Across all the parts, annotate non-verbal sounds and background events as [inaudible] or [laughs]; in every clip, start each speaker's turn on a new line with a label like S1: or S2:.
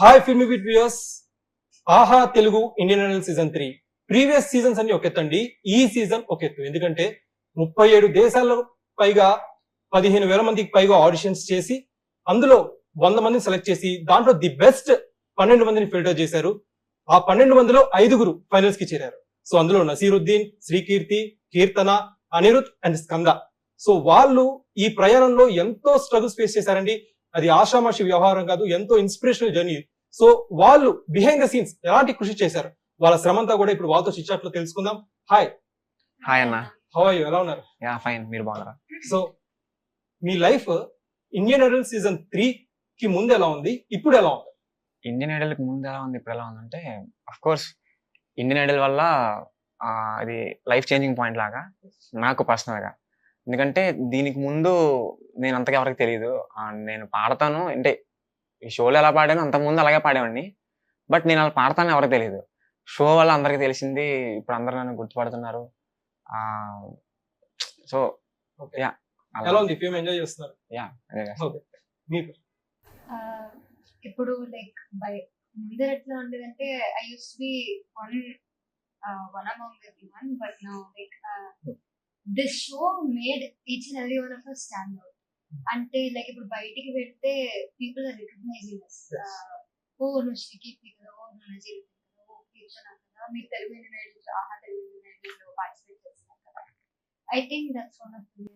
S1: Hi film with viewers Aha Telugu Indian Idol season three. Previous seasons అన్ని ఒకెత్తండి. ఈ season ఒక ఎత్తు ఎందుకంటే ముప్పై ఏడు దేశాల్లో పైగా పదిహేను వేల మందికి పైగా ఆడిషన్స్ చేసి అందులో వంద మందిని సెలెక్ట్ చేసి దాంట్లో ది బెస్ట్ పన్నెండు మందిని ఫిల్టర్ చేశారు. ఆ పన్నెండు మందిలో ఐదుగురు ఫైనల్స్కి చేరారు. సో అందులో నసీరుద్దీన్ శ్రీకీర్తి కీర్తన అనిరుద్ అండ్ స్కంద. సో వాళ్ళు ఈ ప్రయాణంలో ఎంతో స్ట్రగుల్స్ ఫేస్ చేశారండి. అది ఆషామాషి వ్యవహారం కాదు ఎంతో ఇన్స్పిరేషనల్ జర్నీ సో వాళ్ళు బిహైండ్ ద సీన్స్ ఎలాంటి కృషి చేశారు? వాళ్ళ శ్రమంతా కూడా ఇప్పుడు వాళ్ళతో చిచ్చాట్లో తెలుసుకుందాం. హాయ్
S2: హాయ్ అన్న.
S1: హౌ యూ ఎలా ఉన్నారు?
S2: యా ఫైన్ మీరు బాగున్నారా?
S1: సో మీ life Indian Idol season three కి ముందు ఎలా ఉంది? ఇప్పుడు ఎలా ఉంది?
S2: ఇండియన్ ఐడల్కి ముందు ఎలా ఉంది? ఇప్పుడు ఎలా ఉందంటే అఫ్ కోర్స్ ఇండియన్ ఐడల్ వల్ల అది లైఫ్ చేంజింగ్ పాయింట్ లాగా నాకు పర్సనల్గా. ఎందుకంటే దీనికి ముందు నేను అంతగా ఎవరికి తెలియదు నేను పాడతాను. అంటే ఈ షోలో ఎలా పాడాను అంతకు ముందు అలాగే పాడేవాడిని. బట్ నేను అలా పాడతాను ఎవరికి తెలియదు షో వల్ల అందరికి తెలిసింది. ఇప్పుడు అందరు నన్ను గుర్తుపడుతున్నారు. సో. యా.
S1: ఎలా ఉంది? ఫేమ్ ఎంజాయ్ చేస్తున్నారు?
S2: యా అదే
S1: మీకు
S3: ఆ, ఇప్పుడు లైక్ బై ముందర ఎట్లా ఉండేదంటే I use be one one every one but now like this show made each and every one of us stand out అంటే లైక్ ఇప్పుడు బయటికి పెడితే పీపుల్ ఆర్ రికగ్నైజింగ్. ఓ నువ్వు శ్రీకీర్తి కదా ఓ నువ్వు నజీర్ కదా ఓ కీర్తన కదా. మీరు తెలుగు ఆహా తెలుగు పార్టిసిపేట్ చేస్తున్నారు కదా. I think that's one of the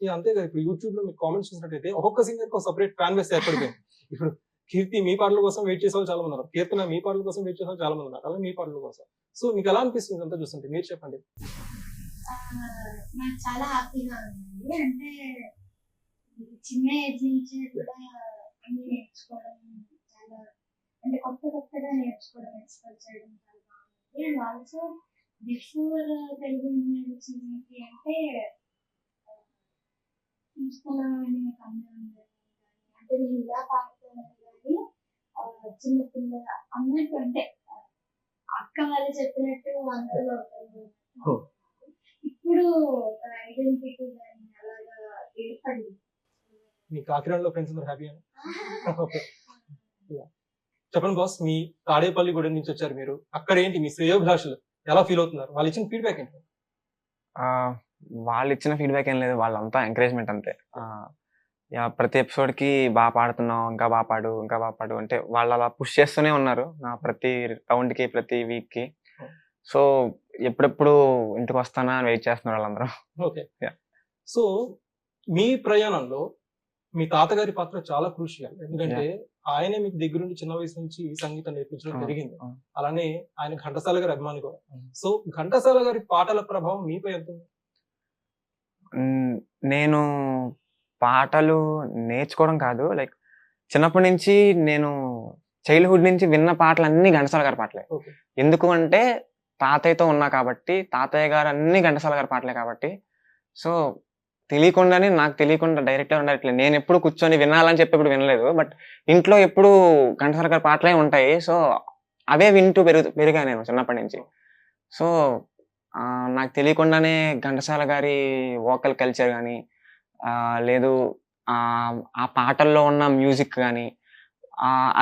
S1: ఇది అంతే కదా. ఇప్పుడు యూట్యూబ్లో మీరు కామెంట్స్ చూసినట్టయితే ఒక్కొక్క సింగర్కి సపరేట్ ఫ్యాన్ బేస్ ఏర్పడిపోయింది. ఇప్పుడు కీర్తి మీ పాటల కోసం వెయిట్ చేసే వాళ్ళు చాలా మంది ఉన్నారు. కీర్తన మీ పాటల కోసం వెయిట్ చేసే వాళ్ళు చాలా మంది ఉన్నారు. అలాగే మీ పాటల కోసం. సో మీకు ఎలా అనిపిస్తుంది అంతా చూస్తుంటే? మీరు చెప్పండి.
S3: నాకు చాలా హ్యాపీగా ఉంది. అంటే చిన్న ఏజ్ నుంచి కూడా అన్ని నేర్చుకోవడం చాలా అంటే కొత్త కొత్తగా నేర్చుకోవడం ఎక్స్ప్లోర్ చేయడం చాలా బాగుంది. And also before Telugu university అంటే తీసుకున్నామని అందరం అంటే నేను ఇలా పాడుతున్నాను కానీ చిన్న పిల్ల అన్నట్టు అంటే అక్క వాళ్ళు చెప్పినట్టు అందరూ అవుతారు ఇప్పుడు ఐడెంటిటీ కానీ అలాగా ఏర్పడింది.
S1: మీ కాకినాడలో ఫ్రెండ్స్ అందరూ హ్యాపీ అని ఓకే చెప్పండి బాస్ మీ తాడేపల్లి గుడి నుంచి వచ్చారు మీరు. అక్కడ ఏంటి మీ శ్రేయోభిలాషులు? ఎలా ఫీల్ అవుతున్నారు? వాళ్ళు ఇచ్చిన ఫీడ్బ్యాక్ ఏంటి?
S2: ఆ, వాళ్ళు ఇచ్చిన ఫీడ్బ్యాక్ ఏం లేదు. వాళ్ళంతా ఎంకరేజ్మెంట్ అంతే. ఆ, యా, ప్రతి ఎపిసోడ్కి బాగా పాడుతున్నావు ఇంకా బాగా పాడు ఇంకా బాగా పాడు అంటే వాళ్ళు అలా పుష్ చేస్తూనే ఉన్నారు. నా ప్రతి రౌండ్కి ప్రతి వీక్కి. సో ఎప్పుడెప్పుడు ఇంటికి వస్తానా అని వెయిట్ చేస్తున్నారు వాళ్ళందరూ.
S1: ఓకే. సో మీ ప్రయాణంలో మీ తాతగారి పాత్ర చాలా క్రూషియల్. ఎందుకంటే ఆయనే మీకు దగ్గరుండి చిన్న వయసు నుంచి సంగీతం నేర్పించడం జరిగింది. అలానే ఆయన ఘంటసాల గారి అభిమాని కూడా. సో ఘంటసాల గారి పాటల ప్రభావం మీపై ఎంత
S2: నేను పాటలు నేర్చుకోవడం కాదు. లైక్ చిన్నప్పటి నుంచి నేను చైల్డ్హుడ్ నుంచి విన్న పాటలు అన్ని ఘంటసాల గారి పాటలే. ఎందుకు అంటే తాతయ్యతో ఉన్నా కాబట్టి తాతయ్య గారు అన్ని ఘంటసాల గారి పాటలే కాబట్టి. సో తెలియకుండానే నాకు తెలియకుండా డైరెక్ట్ ఉండట్లే నేను ఎప్పుడు కూర్చొని వినాలని చెప్పి ఎప్పుడు వినలేదు. బట్ ఇంట్లో ఎప్పుడు ఘంటసాల గారి పాటలే ఉంటాయి. సో అవే వింటూ పెరుగు పెరిగా నేను చిన్నప్పటి నుంచి. సో నాకు తెలియకుండానే ఘంటసాల గారి వోకల్ కల్చర్ కానీ లేదు ఆ పాటల్లో ఉన్న మ్యూజిక్ కానీ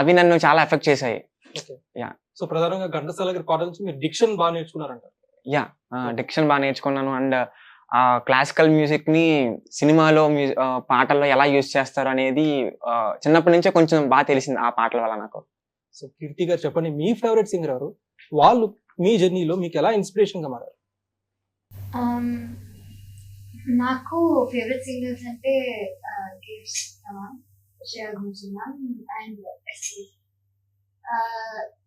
S2: అవి నన్ను చాలా ఎఫెక్ట్ చేశాయి. Yeah.
S1: సో ప్రధానంగా ఘంటసాల గారి పాటల నుంచి మీరు డిక్షన్ బాగా నేర్చుకున్నారంట.
S2: యా డిక్షన్ బాగా నేర్చుకున్నాను. అండ్ ఆ క్లాసికల్ మ్యూజిక్ని సినిమాలో పాటల్లో ఎలా యూజ్ చేస్తారు అనేది చిన్నప్పటి నుంచే కొంచెం బాగా తెలిసింది ఆ పాటల వల్ల నాకు.
S1: సో కీర్తి గారు చెప్పండి మీ ఫేవరెట్ సింగర్ ఎవరు? వాళ్ళు మీ జర్నీలో మీకు ఎలా ఇన్స్పిరేషన్గా మారారు?
S3: Um, నాకు ఫేవరెట్ సింగర్స్ అంటే gifts Shreya Ghoshal and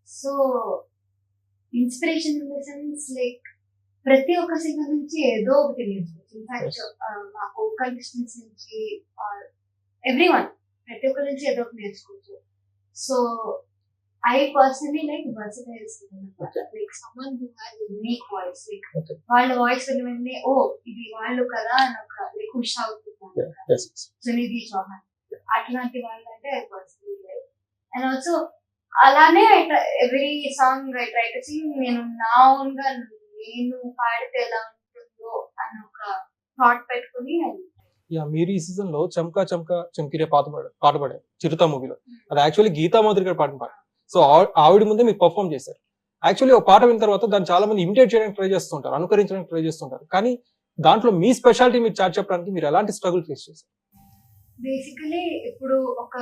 S3: so inspiration in the sense like ప్రతి ఒక్క సింగర్ నుంచి ఏదో ఒకటి నేర్చుకోవచ్చు. ఇన్ఫాక్ట్ మా వోకలిస్ట్స్ నుంచి ఎవ్రీ వన్ ప్రతి ఒక్కరి నుంచి ఏదో ఒకటి నేర్చుకోవచ్చు. So I personally like versatile singer like someone who has unique voice like. వాళ్ళ వాయిస్ విని వెంటనే ఓ ఇది వాళ్ళు కదా అని ఒక లైక్ ఖుష్ అవుతుంది సునిధి చౌహాన్. అట్లాంటి వాళ్ళు అంటే I personally like and also అలానే every song I try to sing నేను నా ఓన్గా నేను పాడితే ఎలా ఉంటుందో అని ఒక థాట్ పెట్టుకుని
S1: యా మీరు ఈ సీజన్లో చంకా చంకా చంకిరే పాట పాడారు పాట పాడారు చిరుత మూవీలో. అది యాక్చువల్లీ గీతా మాధురి గారు పాడిన పాట సో ఆవిడ ముందే మీరు పర్ఫామ్ చేశారు. యాక్చువల్లీ ఒక పాట విన్న తర్వాత దాన్ని చాలా మంది ఇమిటేట్ చేయడానికి ట్రై చేస్తుంటారు అనుకరించడానికి ట్రై చేస్తుంటారు. కానీ దాంట్లో మీ స్పెషాలిటీ మీరు చాట్ చెప్పడానికి మీరు ఎలాంటి స్ట్రగుల్ ఫేస్ చేశారు?
S3: బేసికలీ ఇప్పుడు ఒక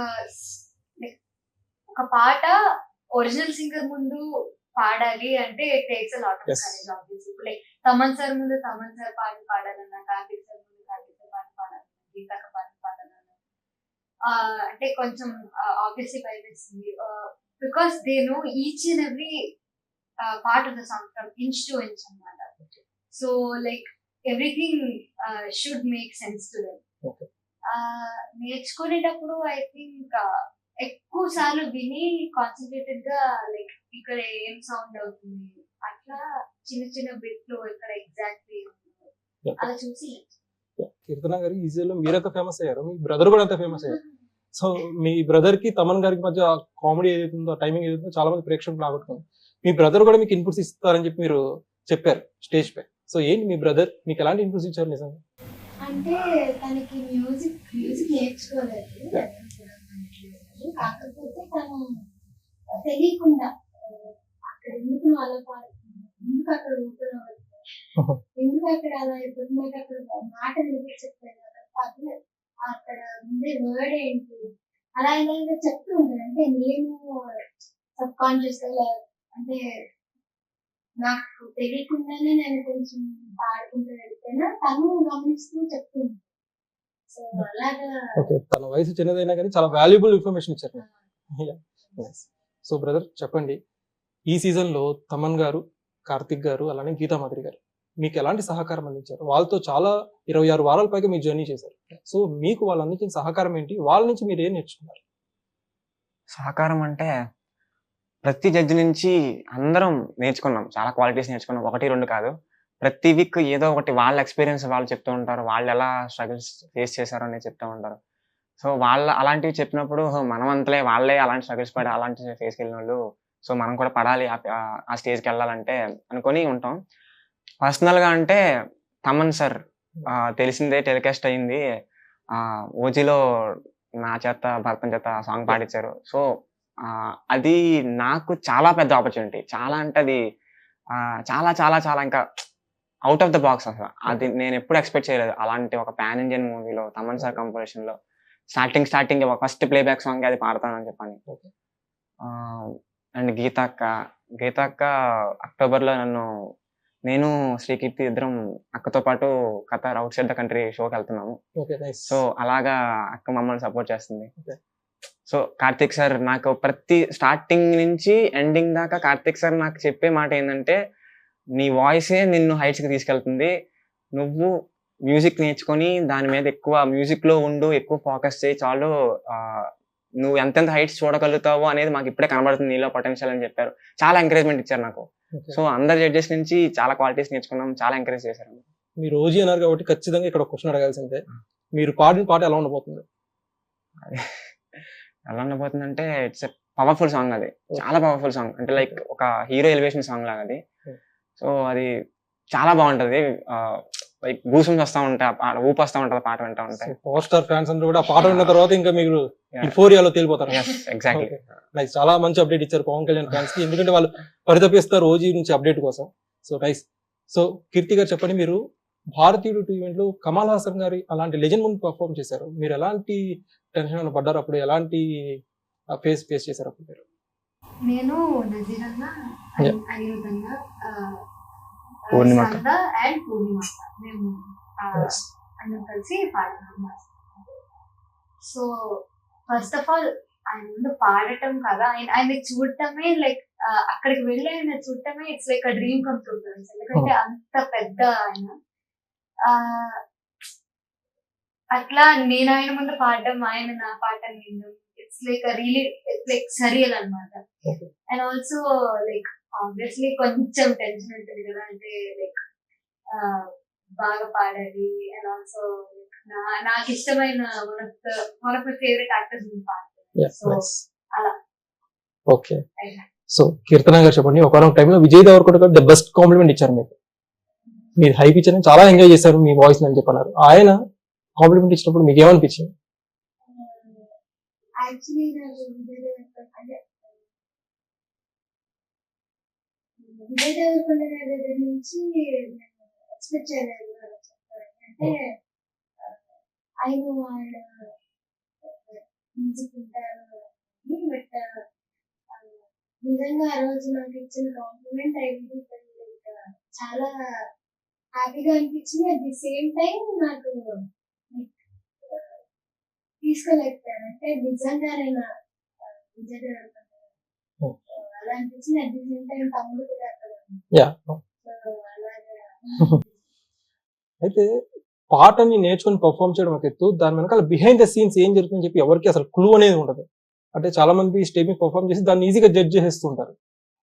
S3: ఒక పాట ఒరిజినల్ సింగర్ ముందు పాడాలి అంటే టేక్స్ లాట్ ఇప్పుడు లైక్ తమన్ సార్ ముందు తమన్ సార్ పాట పాడాలన్నా కార్తీక్ సార్ ముందు కార్తీక్ సార్ పాట పాడాలన్నా గీతాక పాట పాడాలన్నా అంటే కొంచెం ఆబ్వియస్లీ భయమేస్తుంది because they know each and every part of the song from inch to inch అన్నమాట. So like everything should make sense to them. నేర్చుకునేటప్పుడు ఐ థింక్ ఎక్కువ సార్లు విని కాన్సన్ట్రేటెడ్గా లైక్ ఇక్కడ ఏం సౌండ్ అవుతుంది? అట్లా చిన్న చిన్న బిట్లు ఇక్కడ ఎగ్జాక్ట్లీ
S1: Yeah.
S3: అలా చూసి
S1: కీర్తన గారు ఈ సీజన్లో మీరంత ఫేమస్ అయ్యారు. మీ బ్రదర్ కూడా అంత ఫేమస్ అయ్యారు. [laughs] సో మీ బ్రదర్కి తమన్ గారికి మధ్య కామెడీ ఏదైతే ఉందో టైమింగ్ ఏదైతే ఉందో చాలా మంది ప్రేక్షకులు ఆగొట్టుకుంది మీ బ్రదర్ కూడా మీకు ఇన్పుట్స్ ఇస్తారని చెప్పి మీరు చెప్పారు స్టేజ్ పై. సో ఏంటి మీ బ్రదర్ మీకు ఎలాంటి ఇన్పుట్స్ ఇచ్చారు నిజంగా?
S3: అంటే తనకి మ్యూజిక్ మ్యూజిక్ నేర్చుకోలేదు.
S1: చేయొచ్చు
S3: కాకపోతే తను తెలియకుండా అక్కడ ఎందుకు నువ్వు అలా ఎందుకు అక్కడ ఊపుతున్నావు ఎందుకు అక్కడ అలా అయిపోతుంది అక్కడ మాట వినిపించట్లేదు అక్కడ అక్కడ ఉండే వర్డ్ ఏంటి? అలా ఇలా చెప్తూ ఉంటాను అంటే నేను సబ్ కాన్షియస్ అంటే నాకు తెలియకుండానే నేను కొంచెం పాడుకుంటూ వెళ్తేనా తను గమనిస్తూ చెప్తూ ఉంటాను
S1: ఓకే తన వయసు చిన్నదైనా కానీ చాలా వాల్యుబుల్ ఇన్ఫర్మేషన్ ఇచ్చారు. సో బ్రదర్ చెప్పండి. ఈ సీజన్లో తమన్ గారు కార్తిక్ గారు అలానే గీతా మాధురి గారు మీకు ఎలాంటి సహకారం అందించారు? వాళ్ళతో చాలా ఇరవై ఆరు వారాల పైగా మీరు జర్నీ చేశారు. సో మీకు వాళ్ళు అందించిన సహకారం ఏంటి? వాళ్ళ నుంచి మీరు ఏం నేర్చుకున్నారు?
S2: సహకారం అంటే ప్రతి జడ్జి నుంచి అందరం నేర్చుకున్నాం. చాలా క్వాలిటీస్ నేర్చుకున్నాం. ఒకటి రెండు కాదు. ప్రతి వీక్ ఏదో ఒకటి వాళ్ళ ఎక్స్పీరియన్స్ వాళ్ళు చెప్తూ ఉంటారు. వాళ్ళు ఎలా స్ట్రగుల్స్ ఫేస్ చేశారు అనేది చెప్తూ ఉంటారు. సో వాళ్ళ అలాంటివి చెప్పినప్పుడు మనమంతలే మనం అంతలే వాళ్ళే అలాంటి స్ట్రగుల్స్ పడి అలాంటి ఫేస్కి వెళ్ళిన వాళ్ళు. సో మనం కూడా పడాలి ఆ- ఆ- స్టేజ్కి వెళ్ళాలంటే అనుకొని ఉంటాం. పర్సనల్గా అంటే తమన్ సార్ తెలిసిందే టెలికాస్ట్ అయింది. ఓజీలో నా చేత భరతం చేత సాంగ్ పాడించారు సో అది నాకు చాలా పెద్ద ఆపర్చునిటీ చాలా అంటే అది చాలా చాలా చాలా ఇంకా అవుట్ ఆఫ్ ద బాక్స్ అసలు. అది నేను ఎప్పుడు ఎక్స్పెక్ట్ చేయలేదు. అలాంటి ఒక పాన్ ఇండియన్ మూవీలో Thaman sir కంపోజిషన్లో starting starting first playback song అది పాడతానని చెప్పని. అండ్ గీతాక్క గీతాక్క అక్టోబర్లో నన్ను నేను శ్రీకీర్తి ఇద్దరం అక్కతో పాటు Qatar outside the country షోకి వెళ్తున్నాము. సో అలాగా అక్క మమ్మల్ని సపోర్ట్ చేస్తుంది. సో కార్తిక్ సార్ నాకు ప్రతి స్టార్టింగ్ నుంచి ఎండింగ్ దాకా కార్తిక్ సార్ నాకు చెప్పే మాట ఏంటంటే నీ వాయిసే నిన్ను heights కి తీసుకెళ్తుంది. నువ్వు మ్యూజిక్ నేర్చుకొని దాని మీద ఎక్కువ మ్యూజిక్లో ఉండు ఎక్కువ ఫోకస్ చేయి చాలు. నువ్వు ఎంతెంత హైట్స్ చూడగలుగుతావో అనేది మాకు ఇప్పుడే కనబడుతుంది. నీలో పొటెన్షియల్ అని చెప్పారు. చాలా ఎంకరేజ్మెంట్ ఇచ్చారు నాకు. సో అందరు జడ్జెస్ నుంచి చాలా క్వాలిటీస్ నేర్చుకున్నాం. చాలా ఎంకరేజ్ చేశారు
S1: మీరు రోజు అన్నారు కాబట్టి ఖచ్చితంగా ఇక్కడ క్వశ్చన్ అడగాల్సిందే. మీరు పాడిన పాట ఎలా ఉండబోతుంది?
S2: ఎలా ఉండబోతుందంటే ఇట్స్ పవర్ఫుల్ సాంగ్ అది. చాలా పవర్ఫుల్ సాంగ్ అంటే లైక్ ఒక హీరో ఎలివేషన్ సాంగ్ లాగా అది. సో అది చాలా బాగుంటది. లైక్ గూసమ్స్ వస్తా ఉంటాయి ఊపు వస్తా ఉంటది పాట వింటా ఉంటాయి.
S1: పవర్ స్టార్ ఫ్యాన్స్ అందరూ కూడా పాట విన్న తర్వాత ఇంకా మీరు. ఫోరియాలో తేలిపోతారు.
S2: ఎగ్జాక్ట్లీ
S1: నైస్ చాలా మంచి అప్డేట్ ఇచ్చారు పవన్ కళ్యాణ్ ఫ్యాన్స్కి. ఎందుకంటే వాళ్ళు పరితపిస్తారు రోజు నుంచి అప్డేట్ కోసం. సో నైస్ సో కీర్తి గారు చెప్పండి మీరు. భారతీయుడు టూ ఈవెంట్లో కమల్ హాసన్ గారి అలాంటి లెజెండ్ ముందు పర్ఫామ్ చేశారు. మీరు ఎలాంటి టెన్షన్ పడ్డారు అప్పుడు? ఎలాంటి ఫేస్ ఫేస్ చేశారు అప్పుడు మీరు?
S3: నేను నజీరన్న
S2: పూర్ణిమక్క.
S3: అండ్ పూర్ణిమ మేము. అందరం కలిసి పాడుతున్నాము సో ఫస్ట్ ఆఫ్ ఆల్ ఆయన ముందు పాడటం కదా. ఆయన ఆయన చూడటమే లైక్ అక్కడికి వెళ్ళి ఆయన చూడటమే it's like a dream come true ఎందుకంటే అంత పెద్ద ఆయన. అట్లా నేను ఆయన ముందు పాడడం ఆయన నా పాట వినడం it's like really like surreal అనమాట. అండ్ ఆల్సో లైక్ ఆబ్వియస్లీ కొంచెం టెన్షన్ ఉంటుంది కదా అంటే లైక్ బాగా పాడాలి అండ్ ఆల్సో నాకు ఇష్టమైన one of the one of my favourite actors పాడుతుంది సో అలా.
S1: ఓకే సో కీర్తన గారు చెప్పండి. ఒకనొక టైంలో విజయ్ దేవరకొండ గారు ద బెస్ట్ కాంప్లిమెంట్ ఇచ్చారు మీకు. మీరు హైప్ ఇచ్చారని చాలా ఎంజాయ్ చేశారు మీ వాయిస్ అని చెప్పన్నారు. ఆయన కాంప్లిమెంట్ ఇచ్చినప్పుడు మీకు ఏమనిపించింది?
S4: యాక్చువల్లీ నాకు విజయ్ అంటే విజయ్ దేవరకొండ గారి దగ్గర నుంచి ఎక్స్పెక్ట్ చేయలేదు అని అంటే ఆయన వాళ్ళు మ్యూజిక్ వింటారు బట్ నిజంగా ఆ రోజు నాకు ఇచ్చిన కాంప్లిమెంట్ ఐ uh, చాలా హ్యాపీగా అనిపించింది. అట్ ది సేమ్ టైం నాకు తీసుకోలేకపోయాను. అంటే నిజంగా నేను విజయ్. అలా అనిపించింది అట్ ది సేమ్ టైం తమ్ముడు కూడా అక్కడ [laughs]
S1: అయితే పాటని నేర్చుకొని పర్ఫామ్ చేయడం ఒక ఎత్తు. దాని వెనకాల బిహైండ్ ద సీన్స్ ఏం జరుగుతుందని చెప్పి ఎవరికి అసలు క్లూ అనేది ఉండదు. అంటే చాలా మంది స్టేజ్ మీద పర్ఫామ్ చేసి దాన్ని ఈజీగా జడ్జ్ చేసేస్తుంటారు.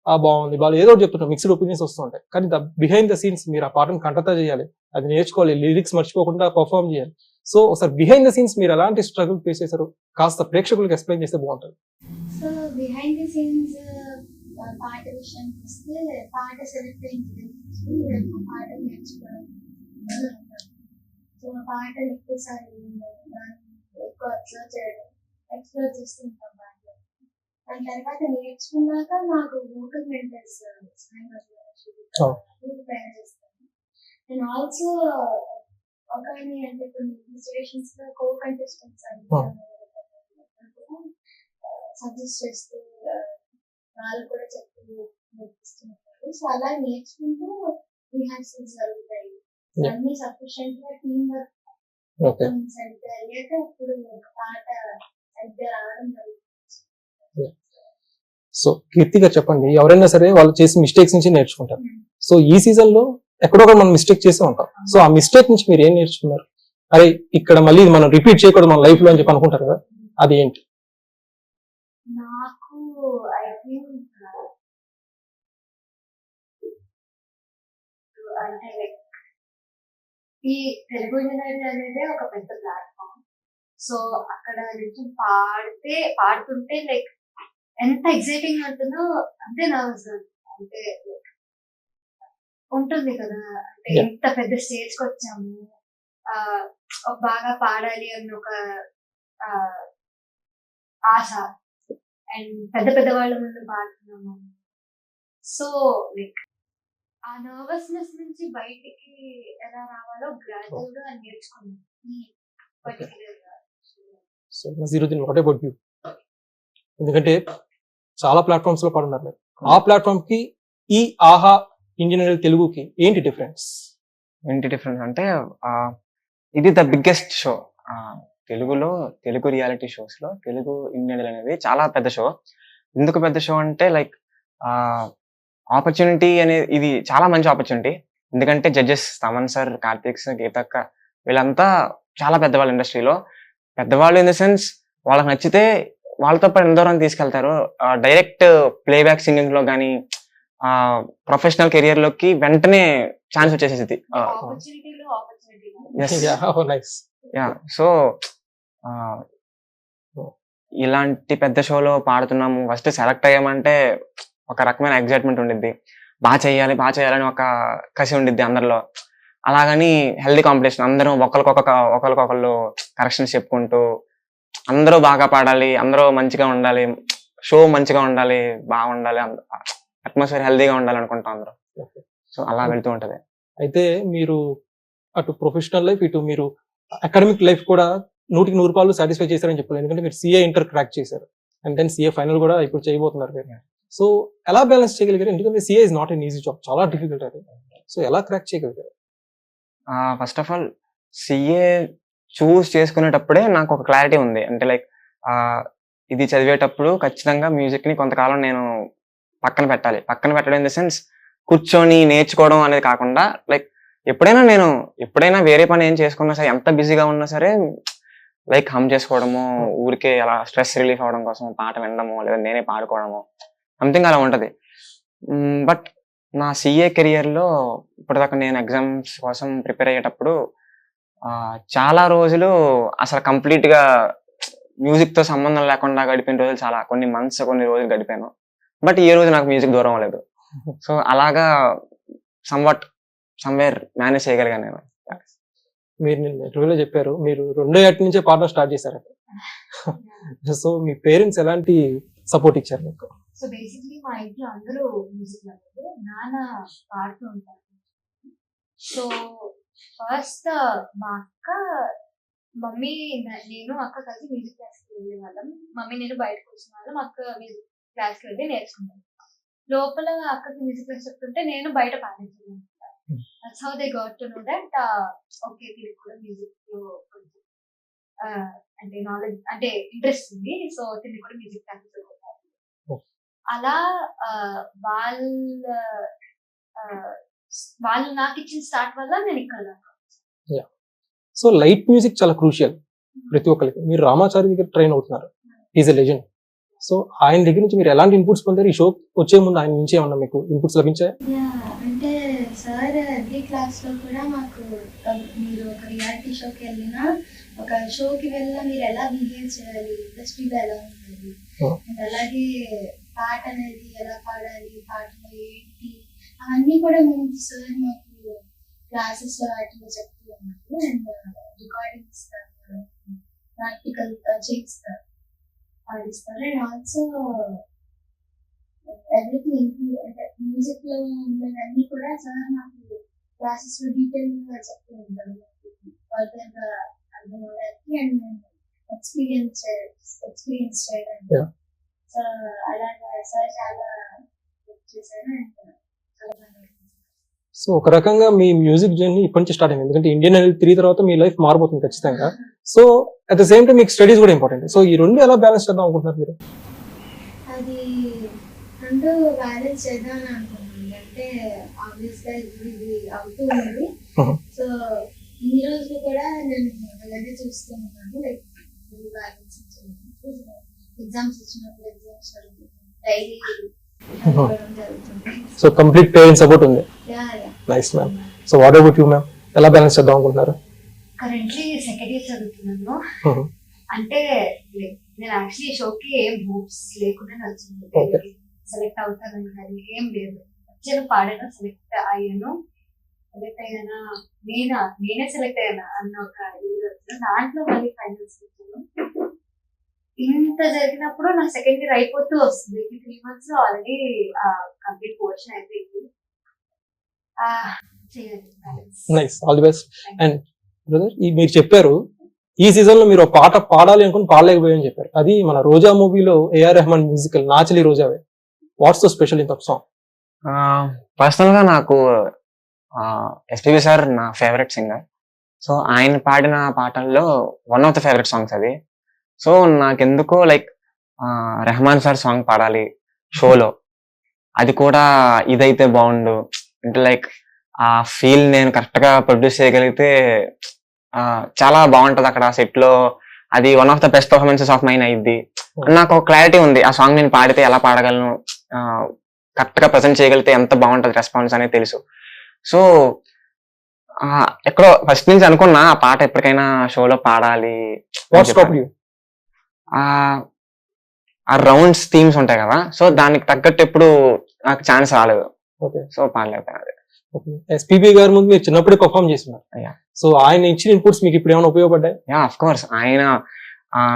S1: ఆ బాగుంది. వాళ్ళు ఏదో చెప్తుంటారు. మిక్స్డ్ ఒపీనియన్స్ వస్తుంటాయి. కానీ ద బిహైండ్ ద సీన్స్ మీరు ఆ పాటను కంటతా చేయాలి. అది నేర్చుకోవాలి. లిరిక్స్ మర్చిపోకుండా పర్ఫామ్ చేయాలి. సో ఒకసారి బిహైండ్ ద సీన్స్ మీరు ఎలాంటి స్ట్రగుల్ ఫేస్ చేశారు కాస్త ప్రేక్షకులకు ఎక్స్ప్లెయిన్ చేస్తే బాగుంటుంది.
S4: సో బిహైండ్ ది సీన్స్ పాట విషయానికి వస్తే పాట సెలెక్ట్ అయింది పాట నేర్చుకోవడం సో పాటలు ఎక్కువసారి ఎక్కువ అబ్జర్వ్ చేయడం ఎక్స్ప్లోర్ చేస్తుంటాం పాటలు దాని తర్వాత నేర్చుకున్నాక నాకు వోకల్ మెంటర్స్ చేస్తాను అండ్ ఆల్సో అంటే కొన్ని సిచ్యువేషన్స్లో కో కంటెస్టెంట్స్. సజెస్ట్ చేస్తూ వాళ్ళు కూడా చెప్తూ నేర్పిస్తున్నారు సో అలా నేర్చుకుంటూ రిహార్సల్స్ జరుగుతాయి. అన్ని సఫిషియెంట్గా టీమ్ వర్క్ సరిగ్గా అయ్యాక అప్పుడు పాట సరిగ్గా రావడం జరుగుతుంది.
S1: సో కీర్తి గారు చెప్పండి. ఎవరైనా సరే వాళ్ళు చేసిన మిస్టేక్స్ నుంచి నేర్చుకుంటారు.
S4: Hmm.
S1: సో ఈ సీజన్లో ఎక్కడో మనం మిస్టేక్ చేసే ఉంటాం. సో ఆ మిస్టేక్ నుంచి మీరు ఏం నేర్చుకున్నారు? అరే ఇక్కడ మళ్ళీ మనం రిపీట్ చేయకూడదు మన లైఫ్లో అని చెప్పి అనుకుంటారు కదా అది ఏంటి?
S4: నాకు ఐ థింక్ అంటే లైక్ ఈ తెలుగు యూనివర్సిటీ అనేది ఒక పెద్ద ప్లాట్ఫామ్ సో అక్కడ నుంచి పాడితే పాడుతుంటే లైక్ ఎంత ఎక్సైటింగ్ ఉంటుందో అంతే నర్వస్ అంటే లైక్ ఉంటుంది కదా. అంటే. ఇంత పెద్ద స్టేజ్కి వచ్చాము బాగా పాడాలి అన్న ఒక ఆశ. అండ్ పెద్ద పెద్ద వాళ్ళ ముందు పాడుతున్నాము. సో లైక్ ఆ నర్వస్నెస్ నుంచి బయటికి ఎలా రావాలో గ్రాడ్యువల్గా నేర్చుకున్నాను ఈ particular
S1: so Nazeeruddin what about you ఎందుకంటే చాలా ప్లాట్ఫామ్స్లో పాడున్నారు. ఆ ప్లాట్ఫామ్కి ఈ ఆహా ఇంజనీర్ తెలుగుకి ఏంటి డిఫరెన్స్?
S2: ఏంటి డిఫరెన్స్ అంటే ఇది ద బిగ్గెస్ట్ షో. తెలుగులో తెలుగు రియాలిటీ షోస్లో తెలుగు ఇంజనీరింగ్ అనేది చాలా పెద్ద షో. ఎందుకు పెద్ద షో అంటే లైక్ ఆపర్చునిటీ అనేది ఇది చాలా మంచి ఆపర్చునిటీ. ఎందుకంటే judges Thaman sir Karthik sir గీతక్క వీళ్ళంతా చాలా పెద్దవాళ్ళు ఇండస్ట్రీలో. పెద్దవాళ్ళు ఇన్ ద సెన్స్ వాళ్ళకి నచ్చితే వాళ్ళతో పాటు ఎంత తీసుకెళ్తారు డైరెక్ట్ ప్లేబ్యాక్ సింగింగ్లో కానీ ప్రొఫెషనల్ కెరియర్లోకి వెంటనే ఛాన్స్ వచ్చేసేది. యా సో ఇలాంటి పెద్ద షోలో పాడుతున్నాము. ఫస్ట్ సెలెక్ట్ అయ్యామంటే ఒక రకమైన ఎగ్జైట్మెంట్ ఉండిద్ది. బాగా చేయాలి బాగా చేయాలని ఒక కసి ఉండిద్ది అందరిలో. అలాగని హెల్దీ కాంపిటీషన్ అందరూ ఒకరికొక ఒకరికొకళ్ళు కరెక్షన్స్ చెప్పుకుంటూ అందరూ బాగా పాడాలి అందరూ మంచిగా ఉండాలి షో మంచిగా ఉండాలి బాగుండాలి అట్మాస్ఫియర్ హెల్దీగా ఉండాలి అనుకుంటాం అందరూ. సో అలా వెళ్తూ ఉంటది.
S1: అయితే మీరు అటు ప్రొఫెషనల్ లైఫ్ ఇటు మీరు అకాడమిక్ లైఫ్ కూడా నూటికి నూరు రూపాయలు సాటిస్ఫై చేశారని చెప్పారు ఎందుకంటే మీరు సిఏ ఇంటర్ క్రాక్ చేశారు. అండ్ దెన్ సిఏ ఫైనల్ కూడా ఇప్పుడు చేయబోతున్నారు మీరు. సో ఎలా బ్యాలెన్స్ చేయగలిగారు? ఎందుకంటే CA is not an easy job చాలా డిఫికల్ట్ అది. సో ఎలా క్రాక్ చేయగలిగారు?
S2: First of all CA choose చేసుకునేటప్పుడే నాకు ఒక క్లారిటీ ఉంది. అంటే లైక్ ఇది చదివేటప్పుడు ఖచ్చితంగా మ్యూజిక్ని కొంతకాలం నేను పక్కన పెట్టాలి. పక్కన పెట్టడం ఇన్ ద సెన్స్ కూర్చొని నేర్చుకోవడం అనేది కాకుండా లైక్ ఎప్పుడైనా నేను ఎప్పుడైనా వేరే పని ఏం చేసుకున్నా సరే ఎంత బిజీగా ఉన్నా సరే లైక్ హమ్ చేసుకోవడము ఊరికే అలా స్ట్రెస్ రిలీఫ్ అవ్వడం కోసం పాట వినడము లేదా నేనే పాడుకోవడము సంథింగ్ అలా ఉంటుంది. బట్ నా సిఏ కెరియర్లో ఇప్పటిదాకా నేను ఎగ్జామ్స్ కోసం ప్రిపేర్ అయ్యేటప్పుడు చాలా రోజులు అసలు కంప్లీట్గా మ్యూజిక్తో సంబంధం లేకుండా గడిపిన రోజులు చాలా కొన్ని మంత్స్ కొన్ని రోజులు గడిపాను. బట్ ఈ రోజు నాకు మ్యూజిక్ దూరం అవ్వలేదు. సో అలాగా సమ్వాట్ సమ్వేర్ మేనేజ్ చేయగలిగాను నేను.
S1: మీరు నిన్న ఇంటర్వ్యూలో చెప్పారు మీరు రెండో ఏటి నుంచే పాడడం స్టార్ట్ చేశారట. సో మీ పేరెంట్స్ ఎలాంటి సపోర్ట్ ఇచ్చారు మీకు?
S3: సో బేసిక్లీ మా ఇంట్లో అందరూ మ్యూజిక్ లవర్స్ నాన్న పాడుతూ ఉంటారు. సో ఫస్ట్ మా అక్క మమ్మీ నేను అక్క కలిసి మ్యూజిక్ క్లాస్కి వెళ్ళే వాళ్ళం మమ్మీ నేను బయటకు వచ్చిన వాళ్ళం అక్క మ్యూజిక్ క్లాస్కి వెళ్ళి నేర్చుకున్నాం లోపల అక్కకి మ్యూజిక్ చెప్తుంటే నేను బయట పాడించాను that's how they got to know that okay దీనికి కూడా మ్యూజిక్ కొంచెం అంటే నాలెడ్జ్ అంటే ఇంట్రెస్ట్ ఉంది. సో దీనికి కూడా మ్యూజిక్ క్లాస్ అలా ఆ, వాళ్ళ వాళ్ళు నాకు ఇచ్చిన స్టార్ట్ వల్ల నేను ఇక్కడ
S1: సో లైట్ మ్యూజిక్ చాలా క్రూషియల్ ప్రతి ఒక్కరికి. మీరు రామాచారి దగ్గర ట్రైన్ అవుతున్నారు. ఈజ్ ఎ లెజెండ్ సో ఆయన దగ్గర నుంచి మీరు ఎలాంటి ఇన్పుట్స్ పొందారు? ఈ షో వచ్చే ముందు ఆయన నుంచి ఏమన్నా మీకు ఇన్పుట్స్ లభించాయి?
S3: అంటే సార్ ఎవ్రీ క్లాస్లో కూడా మాకు మీరు ఒక రియాలిటీ షోకి వెళ్ళినా ఒక షోకి వెళ్ళినా మీరు ఎలా బిహేవ్ చేయాలి? ఇండస్ట్రీలో ఎలా ఉండాలి. And అలాగే పాట అనేది ఎలా పాడాలి? పాటలో ఏంటి? అవన్నీ కూడా ముందు సార్ మాకు క్లాసెస్ వాటిలో చెప్తూ ఉన్నారు. అండ్ రికార్డింగ్ ఇస్తారు ప్రాక్టికల్ చేయిస్తారు పాడిస్తారు అండ్ ఆల్సో ఎవ్రీథింగ్ ఇంక్లూడ్ అంటే మ్యూజిక్లో ఉన్నవన్నీ కూడా సార్ నాకు క్లాసెస్లో డీటెయిల్గా చెప్తూ ఉంటారు ఫర్దర్గా అర్థం అవడానికి అండ్ ఎక్స్పీరియన్స్ ఎక్స్పీరియన్స్ చేయడానికి
S1: Yeah.
S3: సో అలాగా సార్ చాలా help చేశారు అండ్ చాలా బాగా అనిపించింది.
S1: సో ఒక రకంగా మీ మ్యూజిక్ జర్నీ ఇప్పటి నుంచి స్టార్ట్ అయింది. ఎందుకంటే ఇండియన్ ఐడల్ త్రీ తర్వాత మీ లైఫ్ మారబోతుంది ఖచ్చితంగా. So at the same time మీకు స్టడీస్ కూడా ఇంపార్టెంట్ సో ఈ రెండు ఎలా బ్యాలెన్స్ చేద్దాం అనుకుంటున్నారు మీరు?
S3: అది రెండు బ్యాలెన్స్ అనుకున్నాను. అంటే ఆబ్వియస్గా ఇది అవుతూ ఉంది.
S1: Mhm.
S3: సో ఈ రోజు కూడా నేను అలాగే చూస్తున్నాను. లైక్ బ్యాలెన్స్ ఎగ్జామ్స్ ఇచ్చినప్పుడు exams daily
S1: so complete parent support ఉంది. Nice ma'am so what about you ma'am ఎలా బ్యాలెన్స్ చేద్దాం అనుకుంటున్నారు?
S3: కరెంట్లీ సెకండ్ ఇయర్ చదువుతున్నాను. అంటే నేను యాక్చువల్లీ షోకి ఏం హోప్స్ లేకుండా వచ్చింది. సెలెక్ట్ అవుతానని కానీ ఏం లేదు. వచ్చాను పాడాను సెలెక్ట్ అయ్యాను. సెలెక్ట్ అయ్యానా నేనా? నేనే సెలెక్ట్ అయ్యానా అన్న ఒక దాంట్లో మళ్ళీ ఫైనల్స్ వచ్చాను ఇంత జరిగినప్పుడు నా సెకండ్ ఇయర్ అయిపోతూ వస్తుంది. Three months already complete portion అయిపోయింది.
S1: Nice all the best and brother ఈ మీరు చెప్పారు ఈ సీజన్లో మీరు ఒక పాట పాడాలి అనుకుని పాడలేకపోయాని చెప్పారు. అది మన రోజా మూవీలో ఏఆర్ రెహమాన్ మ్యూజికల్ నాచలి రోజావే. What's the special in that song
S2: పర్సనల్గా నాకు ఎస్పీబి సార్ నా ఫేవరెట్ సింగర్ సో ఆయన పాడిన పాటల్లో one of the favourite songs అది. సో నాకెందుకో లైక్ రెహమాన్ సార్ సాంగ్ పాడాలి షోలో. అది కూడా ఇదైతే బాగుండు. లైక్ ఆ ఫీల్ నేను కరెక్ట్గా ప్రొడ్యూస్ చేయగలిగితే ఆ, చాలా బాగుంటది అక్కడ సెట్లో అది one of the best performances of mine అయింది నాకు ఒక క్లారిటీ ఉంది ఆ సాంగ్ నేను పాడితే ఎలా పాడగలను? కరెక్ట్గా ప్రజెంట్ చేయగలిగితే ఎంత బాగుంటది రెస్పాన్స్ అనేది తెలుసు. సో ఆ, ఎక్కడో ఫస్ట్ నుంచి అనుకున్నా ఆ పాట ఎప్పటికైనా షోలో పాడాలి ఆ ఆ రౌండ్స్ థీమ్స్ ఉంటాయి కదా. సో దానికి తగ్గట్టు ఎప్పుడు నాకు ఛాన్స్ రాలేదు. So పాడలేకపోయాను
S1: okay. ఎస్పీబీ గారి ముందు మీరు చిన్నప్పుడే పర్ఫామ్ చేస్తున్నారు.
S2: Yeah.
S1: సో ఆయన ఇచ్చిన ఇన్పుట్స్ మీకు ఇప్పుడు ఏమైనా ఉపయోగపడ్డాయి?
S2: యా అఫ్ కోర్స్ ఆయన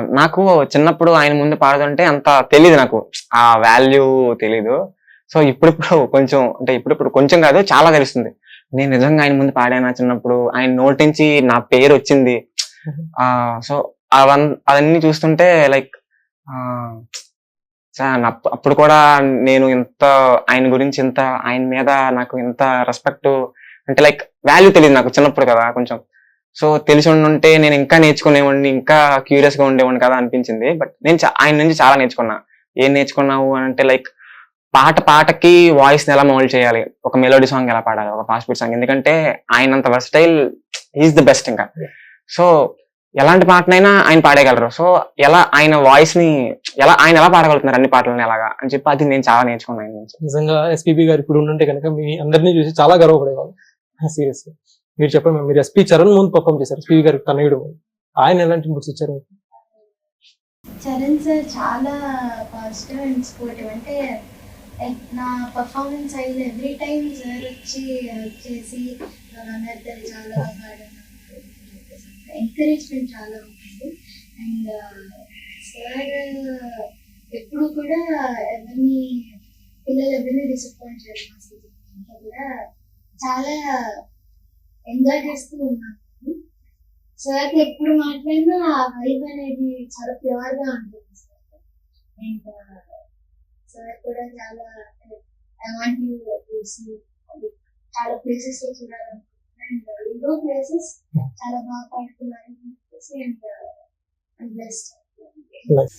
S2: నాకు చిన్నప్పుడు ఆయన ముందు పాడుతుంటే అంత తెలియదు నాకు. ఆ వాల్యూ తెలీదు. సో ఇప్పుడిప్పుడు కొంచెం అంటే ఇప్పుడిప్పుడు కొంచెం కాదు చాలా తెలుస్తుంది. నేను నిజంగా ఆయన ముందు పాడానా చిన్నప్పుడు? ఆయన నోటి నుంచి నా పేరు వచ్చింది. ఆ సో అవన్ అవన్నీ చూస్తుంటే లైక్ అప్పుడు కూడా నేను ఇంత ఆయన గురించి ఇంత ఆయన మీద నాకు ఇంత రెస్పెక్ట్ అంటే లైక్ వాల్యూ తెలియదు నాకు చిన్నప్పుడు కదా కొంచెం. సో తెలిసి ఉంటే నేను ఇంకా నేర్చుకునేవాడిని ఇంకా క్యూరియస్గా ఉండేవాడిని కదా అనిపించింది. బట్ నేను ఆయన నుంచి చాలా నేర్చుకున్నా. ఏం నేర్చుకున్నావు అని అంటే లైక్ పాట పాటకి వాయిస్ ఎలా మౌల్డ్ చేయాలి? ఒక మెలోడీ సాంగ్ ఎలా పాడాలి? ఒక ఫాస్ట్ బీట్ సాంగ్ ఎందుకంటే ఆయన అంత వర్స్టైల్ ఈజ్ ద బెస్ట్ ఇంకా సో ఎలాంటి పాటనైనా ఆయన పాడేయగలరు. సో ఎలా ఆయన వాయిస్ని ఎలా ఆయన ఎలా పాడగలుగుతున్నారు అన్ని పాటలను ఎలాగా అని చెప్పి అది నేను చాలా నేర్చుకున్నాను ఆయన నుంచి.
S1: నిజంగా ఎస్పీబీ గారు ఇప్పుడు ఉండుంటే కనుక మీ అందరినీ చూసి చాలా గర్వపడేవాళ్ళు. [laughs] సీరియస్ మీరు చెప్పండి. మీరు ఎస్పీ చరణ్ ముందు పర్ఫామ్ చేశారు. ఎస్పీ గారు తనయుడు ఆయన ఎలాంటి ఇన్పుట్స్ ఇచ్చారు?
S3: చరణ్ సార్ చాలా పాజిటివ్ అండ్ సపోర్టివ్ అంటే నా పర్ఫార్మెన్స్ అయిన ఎవ్రీ టైం సార్ వచ్చి వచ్చేసి అందరితో చాలా ఎంకరేజ్మెంట్ చాలా ఉంటుంది. అండ్ uh, సార్ ఎప్పుడు కూడా ఎవరిని పిల్లలు ఎవరిని డిసప్పాయింట్ చేయడం అసలు కూడా చాలా ఎంజాయ్ చేస్తూ ఉన్నాను సార్ ఎప్పుడు మాట్లాడినా ఆ వైబ్ అనేది చాలా ప్యూర్గా ఉంటుంది సార్. అండ్ uh, సార్ కూడా చాలా ఐ వాంట్ యూ చాలా ప్లేసెస్లో చూడాలనుకుంటున్నాను అండ్ ఎన్నో ప్లేసెస్ చాలా బాగా పాడుతున్నారు అండ్ బ్లెస్డ్
S1: నైస్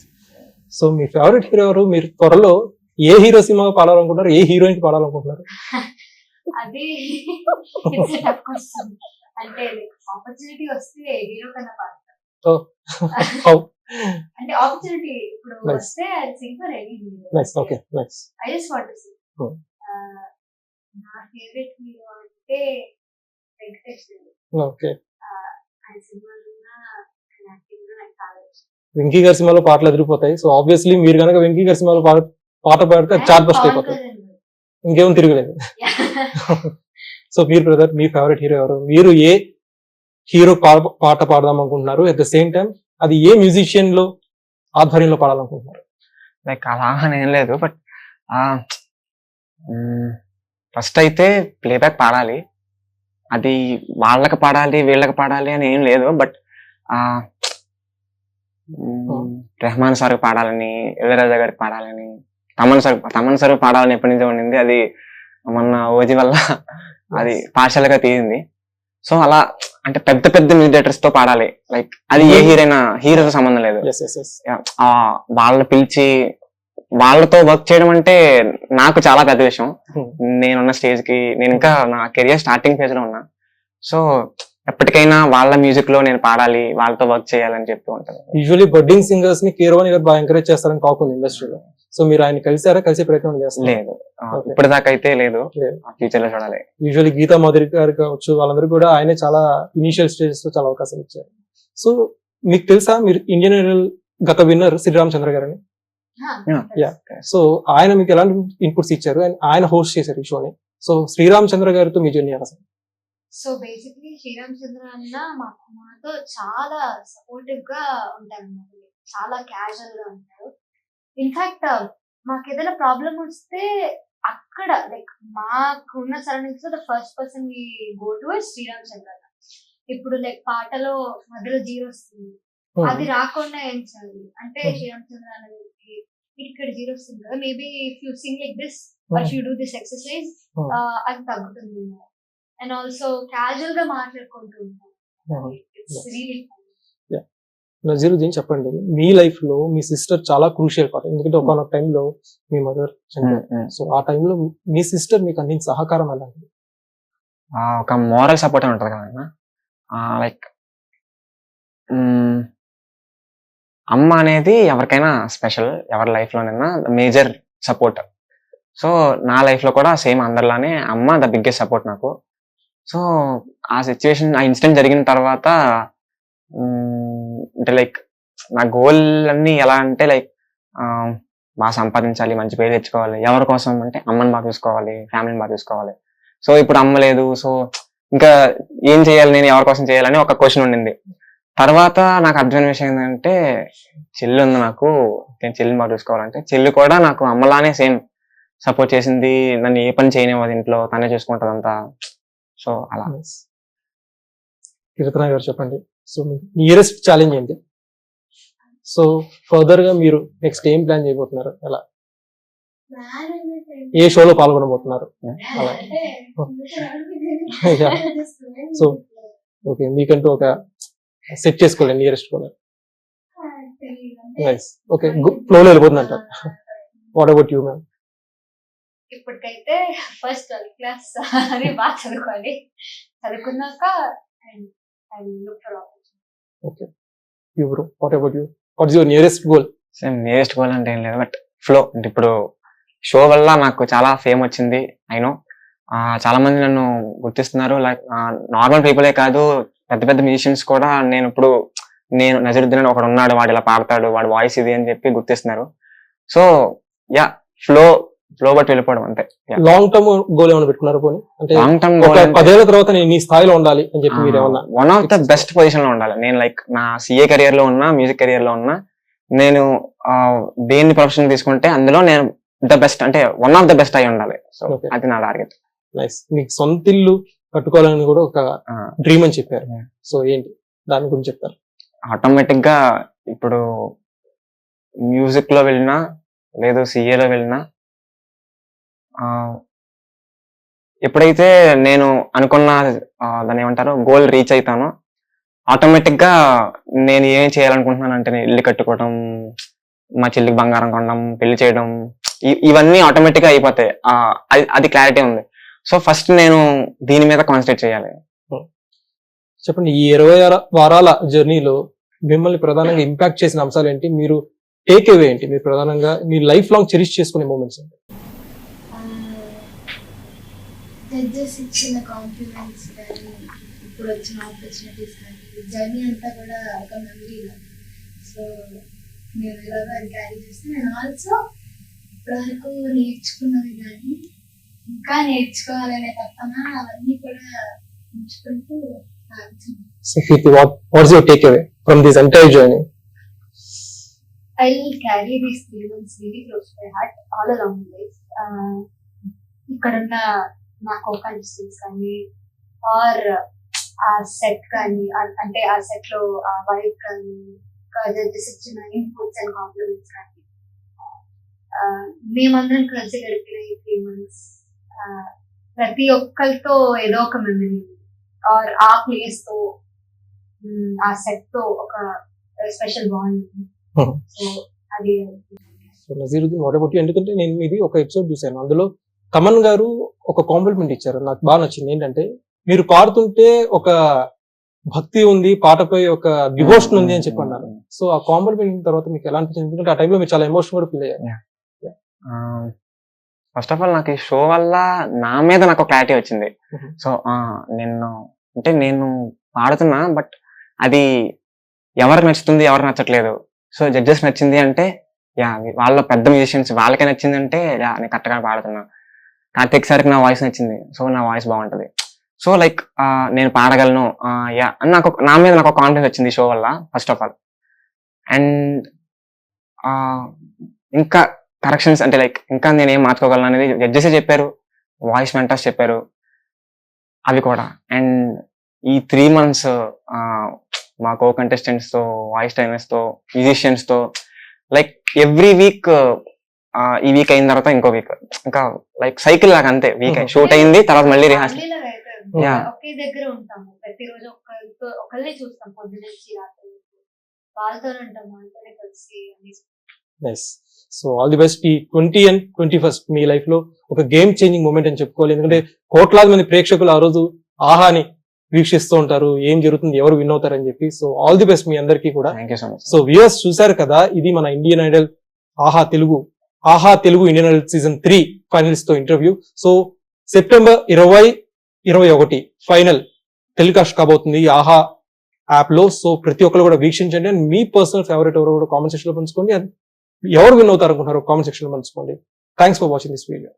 S1: సో మీ ఫేవరెట్ హీరో ఎవరు? మీరు త్వరలో ఏ హీరో సినిమా పాడాలనుకుంటున్నారు? ఏ హీరోయిన్ పాడాలనుకుంటున్నారు? [laughs]
S3: అది. అంటే ఆపర్చునిటీ వస్తే హీరో కన్నా పాడతాను.
S1: How? [laughs]
S3: అంటే ఆపర్చునిటీ ఇప్పుడు
S1: Nice.
S3: వస్తే అది sing for any
S1: nice okay nice
S3: I just want to see. నా ఫేవరెట్ హీరో అంటే వెంకటేష్ గారు
S1: ఓకే. వెంకీ గారి సినిమాలో పాటలు ఎదిరిపోతాయి. సో ఆబ్వియస్లీ మీరు కనుక వెంకీ గారి సినిమాలో పాట పాట పాడితే అది చాట్ బస్ట్ అయిపోతుంది. ఇంకేం తిరగలేదు. [laughs] సో మీరు బ్రదర్ మీ ఫేవరెట్ హీరో ఎవరు? మీరు ఏ హీరో పాట పాడదాం అనుకుంటున్నారు? అట్ ద సేమ్ టైం అది ఏ మ్యూజిషియన్లో ఆధ్వర్యంలో పాడాలనుకుంటున్నారు?
S2: లైక్ అలా అని ఏం లేదు బట్ ఫస్ట్ అయితే ప్లేబ్యాక్ పాడాలి. అది వాళ్ళకి పాడాలి వీళ్ళకి పాడాలి అని ఏం లేదు. బట్ రెహమాన్ సార్ పాడాలని ఇళయరాజా గారికి పాడాలని తమన్ సార్ తమన్ సార్ పాడాలని ఎప్పటి నుంచో ఉండింది. అది మొన్న ఓజీ వల్ల అది పార్షల్గా తీరింది. సో అలా అంటే పెద్ద పెద్ద మ్యూజియేటర్స్తో పాడాలి. లైక్ అది ఏ హీరైనా హీరోతో సంబంధం లేదు. ఆ వాళ్ళని పిలిచి వాళ్ళతో వర్క్ చేయడం అంటే నాకు చాలా పెద్ద విషయం. నేనున్న స్టేజ్కి నేను ఇంకా నా కెరియర్ స్టార్టింగ్ ఫేజ్లో ఉన్నా సో ఎప్పటికైనా వాళ్ళ మ్యూజిక్లో నేను పాడాలి వాళ్ళతో వర్క్ చేయాలని చెప్తూ ఉంటాను
S1: యూజువల్లీ బడ్డింగ్ సింగర్స్ని కీరవాణి గారు బాగా ఎంకరేజ్ చేస్తారని టాక్ ఉంది ఇండస్ట్రీలో సో మీరు ఆయన కలిసారా కలిసే ప్రయత్నం చేస్తారు
S2: లేదు. ఇప్పటిదాకా అయితే లేదు. ఫ్యూచర్లో చూడాలి
S1: యూజువల్లీ గీతా మాధురి గారు కావచ్చు వాళ్ళందరూ కూడా ఆయనే చాలా ఇనిషియల్ స్టేజెస్లో చాలా అవకాశం ఇచ్చారు సో మీకు తెలుసా మీరు ఇండియన్ ఐడల్ గత విన్నర్ శ్రీరామచంద్ర గారని
S3: Yeah.
S1: Yeah. సో ఆయన మీకు ఎలాంటి ఇన్పుట్స్ ఇచ్చారు? అండ్ ఆయన హోస్ట్ చేశారు ఈ షోని సో శ్రీరామచంద్ర గారితో మీ జర్నీ అసలు
S3: సో బేసిక్లీ శ్రీరామ్ చంద్ర అన్న మా మాతో చాలా సపోర్టివ్గా ఉంటారు అన్నమాట. చాలా క్యాజువల్గా ఉంటారు. ఇన్ఫాక్ట్ మాకు ఏదైనా ప్రాబ్లం వస్తే అక్కడ లైక్ మాకున్న సరౌండింగ్స్లో the first person we go to Sreeram Chandra అన్న. ఇప్పుడు లైక్ పాటలో మధ్యలో జీరో వస్తుంది అది రాకుండా ఏం చేయాలి? అంటే
S1: Hmm.
S3: శ్రీరామ్ చంద్ర అన్నకి ఇక్కడ జీరో వస్తుంది కదా maybe if you sing like this do this exercise
S1: Hmm.
S3: uh, అది తగ్గుతుంది. అండ్ ఆల్సో క్యాజువల్గా మాట్లాడుకుంటూ
S1: నజీరుద్దీన్ చెప్పండి. మీ లైఫ్లో మీ సిస్టర్ చాలా క్రూషియల్ పార్ట్ ఎందుకంటే ఒకనొక టైంలో మీ మదర్ చనిపోయారు సో ఆ టైంలో మీ సిస్టర్ మీకు అందించిన సహకారం అలాంటిది
S2: ఆ, ఒక మోరల్ సపోర్ట్ అని ఉంటుంది కదా లైక్ అమ్మ అనేది ఎవరికైనా స్పెషల్ ఎవరి లైఫ్లోనైనా ద మేజర్ సపోర్ట్. సో నా లైఫ్లో కూడా సేమ్ అందరిలానే అమ్మ ద బిగ్గెస్ట్ సపోర్ట్ నాకు. సో ఆ సిచ్యువేషన్ ఆ ఇన్సిడెంట్ జరిగిన తర్వాత అంటే లైక్ నా గోల్ అన్ని ఎలా అంటే లైక్ బాగా సంపాదించాలి మంచి పేరు తెచ్చుకోవాలి. ఎవరి కోసం అంటే అమ్మని బాగా చూసుకోవాలి ఫ్యామిలీని బాగా చూసుకోవాలి. సో ఇప్పుడు అమ్మ లేదు. సో ఇంకా ఏం చేయాలి నేను ఎవరి కోసం చేయాలని ఒక క్వశ్చన్ ఉండింది. తర్వాత నాకు అర్థమైన విషయం ఏంటంటే చెల్లి ఉంది నాకు. నేను చెల్లిని బాగా చూసుకోవాలంటే చెల్లి కూడా నాకు అమ్మలానే సేమ్ సపోర్ట్ చేసింది. నన్ను ఏ పని చేయనివ్వదు ఇంట్లో తనే చూసుకుంటుంది అంతా. సో అలా.
S1: కీర్తన గారు చెప్పండి. సో మీ నియరెస్ట్ ఛాలెంజ్ ఏంటి? సో ఫర్దర్గా మీరు నెక్స్ట్ ఏం ప్లాన్ చేయబోతున్నారు? ఎలా ఏ షోలో పాల్గొనబోతున్నారు? అలా. [laughs] [laughs] So, ఓకే మీకంటూ ఒక సెట్ చేసుకోవాలి నియరెస్ట్ కూడా. నైస్ ఓకే ఫ్లో లో వెళ్ళిపోతుందంట. వాట్ అబౌట్ యూ మ్యామ్
S3: ఇప్పటికైతే ఫస్ట్ ట్వెల్త్ క్లాస్ అని బాగా చదువుకోవాలి. చదువుకున్నాక I look for
S1: okay you bro what about you what is your nearest goal
S2: same nearest goal అంటే ఏం లేదు బట్ ఫ్లో అంటే ఇప్పుడు షో వల్ల నాకు చాలా ఫేమ్ వచ్చింది అయినో చాలా మంది నన్ను గుర్తిస్తున్నారు లైక్ నార్మల్ పీపులే కాదు పెద్ద పెద్ద మ్యూజిషియన్స్ కూడా నేను ఇప్పుడు నేను నజరుద్దీన్ అని ఒకడు ఉన్నాడు వాడు ఇలా పాడతాడు వాడు వాయిస్ ఇది అని చెప్పి గుర్తిస్తున్నారు. సో యా ఫ్లో ఫ్లో బట్టి వెళ్ళిపోవడం అంతే.
S1: లాంగ్ టర్మ్ గోల్ ఏమైనా పెట్టుకున్నారు పోనీ? అంటే
S2: లాంగ్ టర్మ్
S1: పదేళ్ళ తర్వాత నేను ఈ స్థాయిలో ఉండాలి అని చెప్పి మీరు ఏమన్నా
S2: వన్ ఆఫ్ ద బెస్ట్ పొజిషన్లో ఉండాలి. నేను లైక్ నా సిఏ కెరియర్లో ఉన్నా మ్యూజిక్ కెరియర్లో ఉన్నా నేను దేన్ని ప్రొఫెషన్ తీసుకుంటే అందులో నేను ద బెస్ట్ అంటే వన్ ఆఫ్ ద బెస్ట్ అయి ఉండాలి. సో. అది నా టార్గెట్
S1: నైస్ మీకు సొంత ఇల్లు కట్టుకోవాలని కూడా ఒక డ్రీమ్ అని చెప్పారు. సో ఏంటి? దాని గురించి చెప్తారు?
S2: ఆటోమేటిక్గా ఇప్పుడు మ్యూజిక్లో వెళ్ళినా లేదు CA లో వెళ్ళినా ఎప్పుడైతే నేను అనుకున్న ఆ, దాన్ని ఏమంటారు గోల్ రీచ్ అవుతానో ఆటోమేటిక్గా నేను ఏం చేయాలనుకుంటున్నాను అంటే నేను ఇల్లు కట్టుకోవడం మా చెల్లికి బంగారం కొనడం పెళ్ళి చేయడం ఇవన్నీ ఆటోమేటిక్గా అయిపోతాయి అది క్లారిటీ ఉంది. సో ఫస్ట్ నేను దీని మీద కాన్సన్ట్రేట్ చేయాలి.
S1: చెప్పండి ఈ ఇరవై ఆరు వారాల జర్నీలో మిమ్మల్ని ప్రధానంగా ఇంపాక్ట్ చేసిన అంశాలు ఏంటి? మీరు టేక్ అవే ఏంటి? మీరు ప్రధానంగా మీ లైఫ్ లాంగ్ చెరిష్ చేసుకునే మూమెంట్స్ ఏంటి?
S3: జడ్జెస్ ఇచ్చిన కాంప్లిమెంట్స్ కానీ ఇప్పుడు వచ్చిన ఆపర్చునిటీస్ కానీ జర్నీ అంతా కూడా ఒక మెమరీ సో నేను ఇలాగా క్యారీ చేస్తే నేను ఆల్సో ఇప్పటివరకు నేర్చుకున్నవి కానీ ఇంకా నేర్చుకోవాలనే తప్పన అవన్నీ కూడా ఉంచుకుంటూ I will carry these really close to my heart all along life. Uh, ఇక్కడున్న నా కోకల్ డిస్టెన్స్ కానీ ఆర్ ఆ సెట్ కానీ అంటే ఆ సెట్లో ఆ వైబ్ కానీ జడ్జెస్ ఇచ్చిన ఇన్పుట్స్ అండ్ కాంప్లిమెంట్స్ కానీ Uh, మేమందరం కలిసి గడిపిన ఈ త్రీ మంత్స్ ప్రతి ఒక్కరితో ఏదో ఒక మెమరీ ఆర్ ఆ ప్లేస్తో ఆ సెట్తో ఒక స్పెషల్ బాండ్
S1: Hmm.
S3: సో అది
S1: సో నజీరుద్దీన్ వాట్ అబౌట్ ఎందుకంటే నేను ఇది ఒక ఎపిసోడ్ చూశాను. అందులో తమన్ గారు ఒక కాంప్లిమెంట్ ఇచ్చారు. నాకు బాగా నచ్చింది. ఏంటంటే మీరు పాడుతుంటే ఒక భక్తి ఉంది పాటపై ఒక డివోషన్ ఉంది అని చెప్పి అన్నారు. సో ఆ కాంప్లిమెంట్ తర్వాత మీకు ఎలా అనిపించింది? ఎందుకంటే ఆ టైంలో మీరు చాలా ఎమోషన్ కూడా ఫీల్ అయ్యారు.
S2: ఫస్ట్ ఆఫ్ ఆల్ నాకు ఈ షో వల్ల నా మీద నాకు క్లారిటీ వచ్చింది. సో నేను అంటే నేను పాడుతున్నా బట్ అది ఎవరికి నచ్చుతుంది ఎవరికి నచ్చట్లేదు. సో జడ్జెస్ నచ్చింది అంటే యా వాళ్ళ పెద్ద మ్యూజిషియన్స్ వాళ్ళకే నచ్చింది అంటే యా నేను కరెక్ట్గా పాడుతున్నా. కార్తిక్ సార్కి నా వాయిస్ నచ్చింది సో నా వాయిస్ బాగుంటది. సో లైక్ నేను పాడగలను యా అని నాకు నా మీద నాకు కాన్ఫిడెన్స్ వచ్చింది షో వల్ల ఫస్ట్ ఆఫ్ ఆల్ అండ్ ఇంకా కరెక్షన్స్ అంటే లైక్ ఇంకా నేను ఏం మార్చుకోగలను అనేది జడ్జెస్ చెప్పారు వాయిస్ మెంటర్స్ చెప్పారు అవి కూడా. అండ్ ఈ త్రీ మంత్స్ మా కో కంటెస్టెంట్స్తో వాయిస్ ట్రైనర్స్తో మ్యూజిషియన్స్తో లైక్ ఎవ్రీ వీక్ ఈ వీక్ అయిన తర్వాత ఇంకో వీక్ ఇంకా లైక్ సైకిల్ లాగా అంతే వీక్. షూట్ అయింది తర్వాత మళ్ళీ రిహార్సల్
S3: ఫ్యామిలీలో అయితే
S2: Yeah.
S3: ఒకే దగ్గర ఉంటాము ప్రతిరోజు ఒకరితో ఒకళ్ళే చూస్తాం పొద్దు నుంచి రాత్రి వాళ్ళతోనే కలిసి అన్ని
S1: nice so all the best ఈ ట్వంటీ అండ్ ట్వంటీ ఫస్ట్ మీ లైఫ్లో ఒక గేమ్ చేంజింగ్ మూమెంట్ అని చెప్పుకోవాలి. ఎందుకంటే కోట్లాది మంది ప్రేక్షకులు ఆ రోజు ఆహాని వీక్షిస్తూ ఉంటారు. ఏం జరుగుతుంది ఎవరు విన్ అవుతారని చెప్పి. సో ఆల్ ది బెస్ట్ మీ అందరికీ కూడా.
S2: సో
S1: వ్యూయర్స్ చూశారు కదా ఇది మన Indian Idol Aha Telugu Aha Telugu Indian Idol season three ఫైనల్స్తో interview so September ఇరవై ఇరవై ఒకటి ఫైనల్ టెలికాస్ట్ కాబోతుంది ఆహా యాప్లో. సో ప్రతి ఒక్కరు కూడా వీక్షించండి. అండ్ మీ పర్సనల్ ఫేవరెట్ ఎవరు కూడా కామెంట్ సెక్షన్లో పంచుకోండి. And ఎవరు విన్ అవుతారు అనుకుంటున్నారు కామెంట్ సెక్షన్లో thanks for watching this video